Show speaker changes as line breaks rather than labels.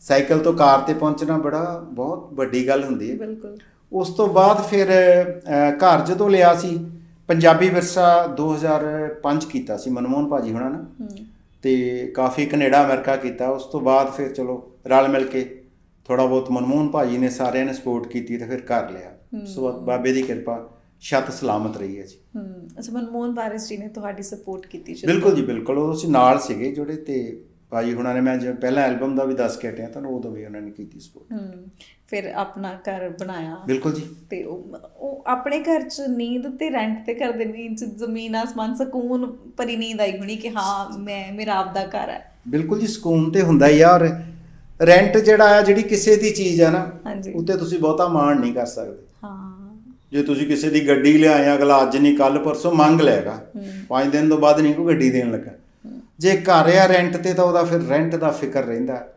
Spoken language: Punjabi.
ਸਾਈਕਲ ਤੋਂ ਕਾਰ ਤੇ ਪਹੁੰਚਣਾ ਬੜਾ ਬਹੁਤ ਵੱਡੀ ਗੱਲ ਹੁੰਦੀ ਹੈ।
ਬਿਲਕੁਲ।
ਉਸ ਤੋਂ ਬਾਅਦ ਫਿਰ ਘਰ ਜਦੋਂ ਲਿਆ ਸੀ ਪੰਜਾਬੀ ਵਿਰਸਾ 2005 ਕੀਤਾ ਸੀ ਮਨਮੋਹਨ ਭਾਜੀ ਹੁਣਾਂ ਨੇ। ਤੇ ਕਾਫੀ ਕੈਨੇਡਾ ਅਮਰੀਕਾ ਕੀਤਾ। ਉਸ ਤੋਂ ਬਾਅਦ ਫਿਰ ਚਲੋ ਰਲ ਮਿਲ ਕੇ ਥੋੜਾ ਬਹੁਤ ਮਨਮੋਹਨ ਭਾਜੀ ਨੇ ਸਾਰਿਆਂ ਨੇ ਸਪੋਰਟ ਕੀਤੀ ਤੇ ਫਿਰ ਕਰ ਲਿਆ। ਬਾਅਦ ਬਾਬੇ ਦੀ ਕਿਰਪਾ ਛੱਤ ਸਲਾਮਤ ਰਹੀ ਹੈ ਜੀ।
ਹੂੰ। ਅੱਛਾ ਮਨਮੋਹਨ ਵਾਰਿਸ ਜੀ ਨੇ ਤੁਹਾਡੀ ਸਪੋਰਟ ਕੀਤੀ
ਬਿਲਕੁਲ ਜੀ ਬਿਲਕੁਲ। ਉਹ ਅਸੀਂ ਨਾਲ ਸੀਗੇ ਜਿਹੜੇ ਤੇ ਭਾਜੀ ਹੁਣਾਂ ਨੇ ਮੈਂ ਪਹਿਲਾ ਐਲਬਮ ਦਾ ਵੀ ਦੱਸ ਕੇ ਹਟਿਆ ਤੁਹਾਨੂੰ ਉਦੋਂ ਵੀ ਉਹਨਾਂ ਨੇ ਕੀਤੀ ਸਪੋਰਟ
ਹੂੰ ਫਿਰ ਆਪਣਾ ਘਰ ਬਣਾਇਆ।
ਬਿਲਕੁਲ ਜੀ।
ਤੇ ਉਹ ਆਪਣੇ ਘਰ ਚ ਨੀਂਦ ਤੇ ਰੈਂਟ ਤੇ ਕਰਦੇ ਨੀਂਦ ਚ ਜ਼ਮੀਨ ਆਸਮਾਨ ਸਕੂਨ ਭਰੀ ਨੀਂਦ ਆਈ ਹੋਣੀ ਕਿ ਹਾਂ ਮੈਂ ਮੇਰਾ ਆਪਦਾ ਘਰ ਹੈ।
ਬਿਲਕੁਲ ਜੀ ਸਕੂਨ ਤੇ ਹੁੰਦਾ ਹੀ ਆ ਔਰ ਰੈਂਟ ਜਿਹੜਾ ਆ ਜਿਹੜੀ ਕਿਸੇ ਦੀ ਚੀਜ਼ ਆ ਨਾ ਉੱਤੇ ਤੁਸੀਂ ਬਹੁਤਾ ਮਾਣ ਨਹੀਂ ਕਰ ਸਕਦੇ।
ਹਾਂ।
ਜੇ ਤੁਸੀਂ ਕਿਸੇ ਦੀ ਗੱਡੀ ਲਿਆਏ ਅਗਲਾ ਅੱਜ ਨਹੀਂ ਕੱਲ ਪਰਸੋਂ ਮੰਗ
ਹੂੰ।
ਪੰਜ ਦਿਨ ਤੋਂ ਬਾਅਦ ਨਹੀਂ ਕੋਈ ਗੱਡੀ ਦੇਣ ਲੱਗਾ। ਜੇ ਘਰ ਆ ਰੈਂਟ ਤੇ ਤਾਂ ਉਹਦਾ ਫਿਰ ਰੈਂਟ ਦਾ ਫਿਕਰ ਰਹਿੰਦਾ।